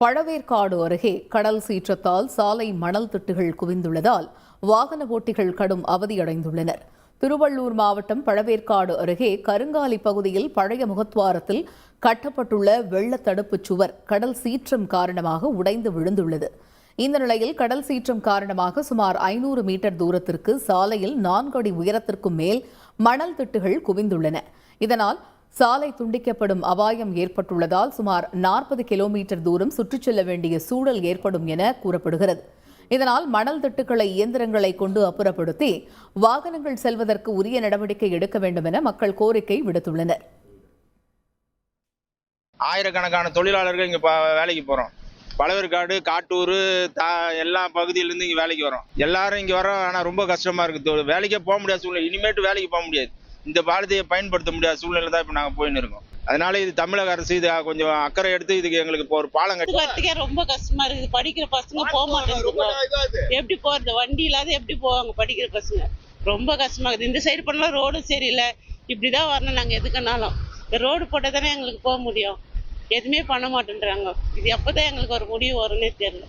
பழவேற்காடு அருகே கடல் சீற்றத்தால் சாலை மணல் திட்டுகள் குவிந்துள்ளதால் வாகன ஓட்டிகள் கடும் அவதியடைந்துள்ளனர். திருவள்ளூர் மாவட்டம் பழவேற்காடு அருகே கருங்காலி பகுதியில் பழைய முகத்வாரத்தில் கட்டப்பட்டுள்ள வெள்ள தடுப்புச் சுவர் கடல் சீற்றம் காரணமாக உடைந்து விழுந்துள்ளது. இந்த நிலையில் கடல் சீற்றம் காரணமாக சுமார் ஐநூறு மீட்டர் தூரத்திற்கு சாலையில் நான்கு அடி உயரத்திற்கும் மேல் மணல் திட்டுகள் குவிந்துள்ளன. இதனால் சாலை துண்டிக்கப்படும் அபாயம் ஏற்பட்டுள்ளதால் சுமார் நாற்பது கிலோமீட்டர் தூரம் சுற்றிச் செல்ல வேண்டிய சூழல் ஏற்படும் என கூறப்படுகிறது. இதனால் மணல் திட்டுக்களை இயந்திரங்களை கொண்டு அப்புறப்படுத்தி வாகனங்கள் செல்வதற்கு உரிய நடவடிக்கை எடுக்க வேண்டும் என மக்கள் கோரிக்கை விடுத்துள்ளனர். ஆயிரக்கணக்கான தொழிலாளர்கள் இங்கே வேலைக்கு போகிறோம் பழவேற்காடு காட்டூர் தா எல்லா பகுதியிலேருந்து இங்கே வேலைக்கு வரோம். எல்லாரும் இங்கே வரோம் ஆனால் ரொம்ப கஷ்டமாக இருக்குது வேலைக்கே போக முடியாத சூழ்நிலை. இனிமேட்டு வேலைக்கு போக முடியாது. இந்த பாரதியை பயன்படுத்த முடியாத சூழ்நிலை தான் இப்போ நாங்கள் போயின்னு இருக்கோம். அதனால இது தமிழக அரசு இது கொஞ்சம் அக்கறை எடுத்து இதுக்கு எங்களுக்கு இப்போ ஒரு பாலம் கட்டி வரத்துக்கே ரொம்ப கஷ்டமா இருக்குது படிக்கிற பசங்க போக மாட்டேங்குது எப்படி போறது? வண்டி இல்லாத எப்படி போவாங்க படிக்கிற பசங்க? ரொம்ப கஷ்டமா இருக்குது இந்த சைடு பண்ணலாம் ரோடும் சரியில்லை இப்படிதான் வரணும். நாங்க எதுக்குனாலும் இந்த ரோடு போட்டால் தானே எங்களுக்கு போக முடியும். எதுவுமே பண்ண மாட்டேன்றாங்க. இது எப்போதான் எங்களுக்கு ஒரு முடிவு வரும்னே தெரியல.